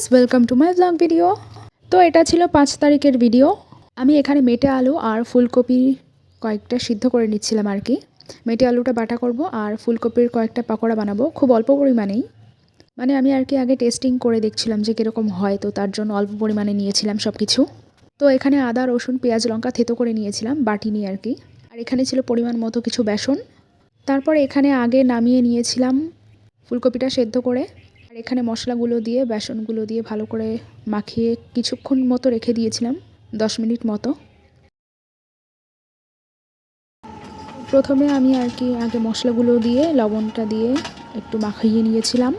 Guys welcome to my blog video তো এটা ছিল পাঁচ তারিখের ভিডিও আমি এখানে মেটে আলু আর ফুলকপি কয়েকটা সিদ্ধ করে নিচ্ছিলাম আর কি। মেটে আলুটা বাটা করব আর ফুলকপির কয়েকটা পাকোড়া বানাবো। খুব অল্প পরিমাণেই। মানে আমি আর কি আগে টেস্টিং করে দেখছিলাম যে কীরকম হয়, তো তার জন্য অল্প পরিমাণে নিয়েছিলাম সব কিছু তো এখানে আদা, রসুন, পেঁয়াজ, লঙ্কা থেতো করে নিয়েছিলাম বাটি নিয়ে আর কি। আর এখানে ছিল পরিমাণ মতো কিছু বেসন। তারপর এখানে আগে নামিয়ে নিয়েছিলাম ফুলকপিটা সেদ্ধ করে। আর এখানে মশলাগুলো দিয়ে, বেসনগুলো দিয়ে ভালো করে মাখিয়ে কিছুক্ষণ মতো রেখে দিয়েছিলাম, দশ মিনিট মতো। প্রথমে আমি আর কি আগে মশলাগুলো দিয়ে, লবণটা দিয়ে একটু মাখিয়ে নিয়েছিলাম।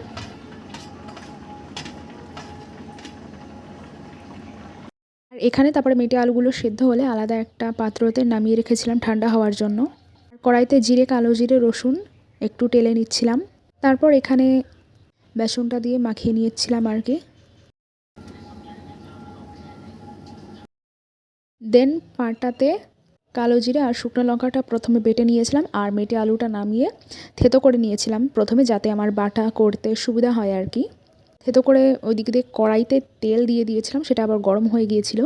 আর এখানে তারপরে মেটে আলুগুলো সেদ্ধ হলে আলাদা একটা পাত্রতে নামিয়ে রেখেছিলাম ঠান্ডা হওয়ার জন্য। কড়াইতে জিরে, কালো জিরে, রসুন একটু টেলে নিচ্ছিলাম। তারপর এখানে বেসনটা দিয়ে মাখিয়ে নিয়েছিলাম আর কি। দেন পাটাতে কালো জিরে আর শুকনো লঙ্কাটা প্রথমে বেটে নিয়েছিলাম আর মেটে আলুটা নামিয়ে থেতো করে নিয়েছিলাম প্রথমে যাতে আমার বাটা করতে সুবিধা হয় আর কি। থেতো করে ওই দিক দিয়ে কড়াইতে তেল দিয়ে দিয়েছিলাম, সেটা আবার গরম হয়ে গিয়েছিল।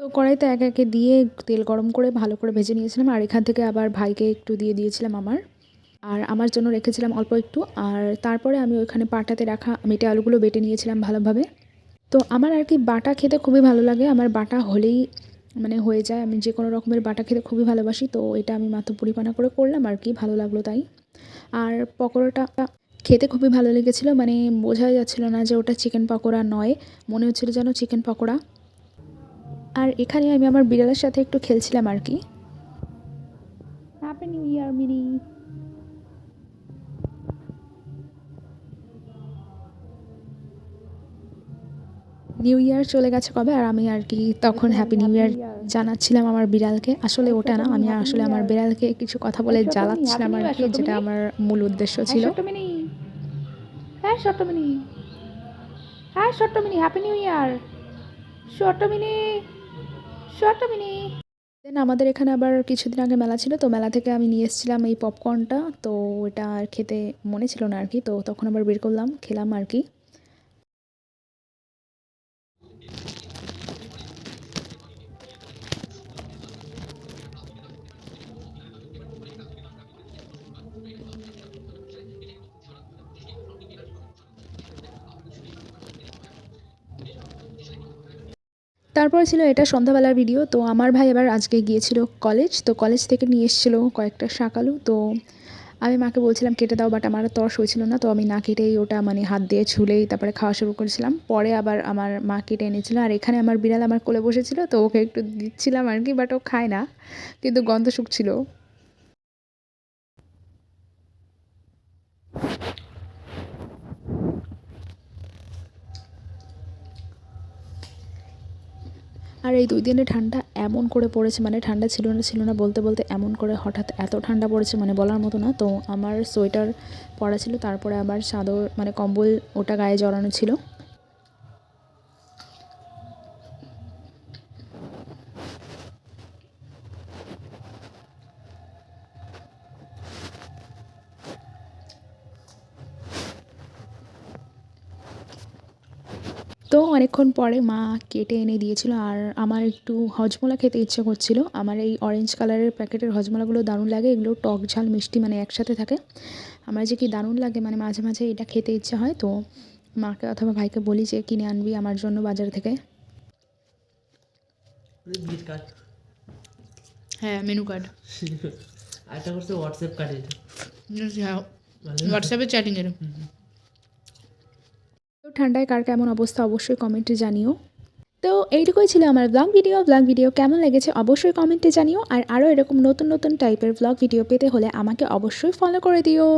তো কড়াইতে এক একে দিয়ে তেল গরম করে ভালো করে ভেজে নিয়েছিলাম। আর এখান থেকে আবার ভাইকে একটু দিয়ে দিয়েছিলাম আমার। আর আমার জন্য রেখেছিলাম অল্প একটু। আর তারপরে আমি ওইখানে পাটাতে রাখা মেটে আলুগুলো বেটে নিয়েছিলাম ভালোভাবে। তো আমার আর কি বাটা খেতে খুবই ভালো লাগে। আমার বাটা হলেই মানে হয়ে যায়। আমি যে কোনো রকমের বাটা খেতে খুবই ভালোবাসি। তো এটা আমি মাত্র পরিপানা করে করলাম। আর কি ভালো লাগল তাই। আর পকোড়াটা খেতে খুবই ভালো লেগেছিলো। মানে বোঝাই যাচ্ছিল না যে ওটা চিকেন পকোড়া নয়। মনে হচ্ছিল যেন চিকেন পকোড়া। আর এখানে আমি আমার বিড়ালের সাথে একটু খেলছিলাম আর কি। Happy new year Mini. New year চলে গেছে কবে? আর আমি আর কি তখন হ্যাপি নিউ ইয়ার জানাচ্ছিলাম আমার বিড়ালকে। আসলে ওটা না আমি আসলে আমার বিড়ালকে কিছু কথা বলে জ্বালাচ্ছিলাম আর কি যেটা আমার মূল উদ্দেশ্য ছিল। হ্যাঁ ছোট্ট মিনি হ্যাঁ ছোট্ট মিনি হ্যাপি নিউ ইয়ার ছোট্ট মিনি মিনি দেন আমাদের এখানে আবার কিছুদিন আগে মেলা ছিল, তো মেলা থেকে আমি নিয়ে এসেছিলাম এই পপকর্নটা তো এটা আর খেতে মনে ছিল না আর কি, তো তখন আবার বের করলাম, খেলাম আর কি। তারপর ছিল এটা সন্ধ্যাবেলার ভিডিও তো আমার ভাই এবার আজকে গিয়েছিল কলেজ তো কলেজ থেকে নিয়ে এসেছিল কয়েকটা শাকালু তো আমি মাকে বলছিলাম কেটে দাও বাট আমার তর্স হয়েছিল না, তো আমি না কেটেই ওটা মানে হাত দিয়ে ছুলেই তারপরে খাওয়া শুরু করেছিলাম। পরে আবার আমার মা কেটে এনেছিল, আর এখানে আমার বিড়াল আমার কোলে বসেছিল, তো ওকে একটু দিচ্ছিলাম আর কি বাট ও খায় না, কিন্তু গন্ধ শুকছিল। আর এই দুই দিনে ঠান্ডা এমন করে পড়েছে মানে ঠান্ডা ছিল না ছিল না বলতে বলতে এমন করে হঠাৎ এত ঠান্ডা পড়েছে মানে বলার মতো না। তো আমার সোয়েটার পরা ছিল, তারপরে আবার চাদর মানে কম্বল ওটা গায়ে জড়ানো ছিল। তো অনেকক্ষণ পরে মা কেটে এনে দিয়েছিল আর আমার একটু হজমোলা খেতে ইচ্ছে করছিল। আমার এই অরেঞ্জ কালারের প্যাকেটের হজমোলাগুলো দারুণ লাগে এগুলো টক ঝাল মিষ্টি মানে একসাথে থাকে। আমার যে কি দারুণ লাগে মানে মাঝে মাঝে এটা খেতে ইচ্ছে হয় তো মাকে অথবা ভাইকে বলি যে কিনে আনবি আমার জন্য বাজার থেকে। হ্যাঁ মেনু কার্ড আরেকটা করছে হোয়াটসঅ্যাপ কার্ড হোয়াটসঅ্যাপে চ্যাটিং এর ঠান্ডায় কার কেমন অবস্থা অবশ্যই কমেন্টে জানিও। তো এইটুকুই ছিল আমার ব্লগ ভিডিও ব্লগ ভিডিও কেমন লেগেছে অবশ্যই কমেন্টে জানিও। আর আরও এরকম নতুন নতুন টাইপের ব্লগ ভিডিও পেতে হলে আমাকে অবশ্যই ফলো করে দিও।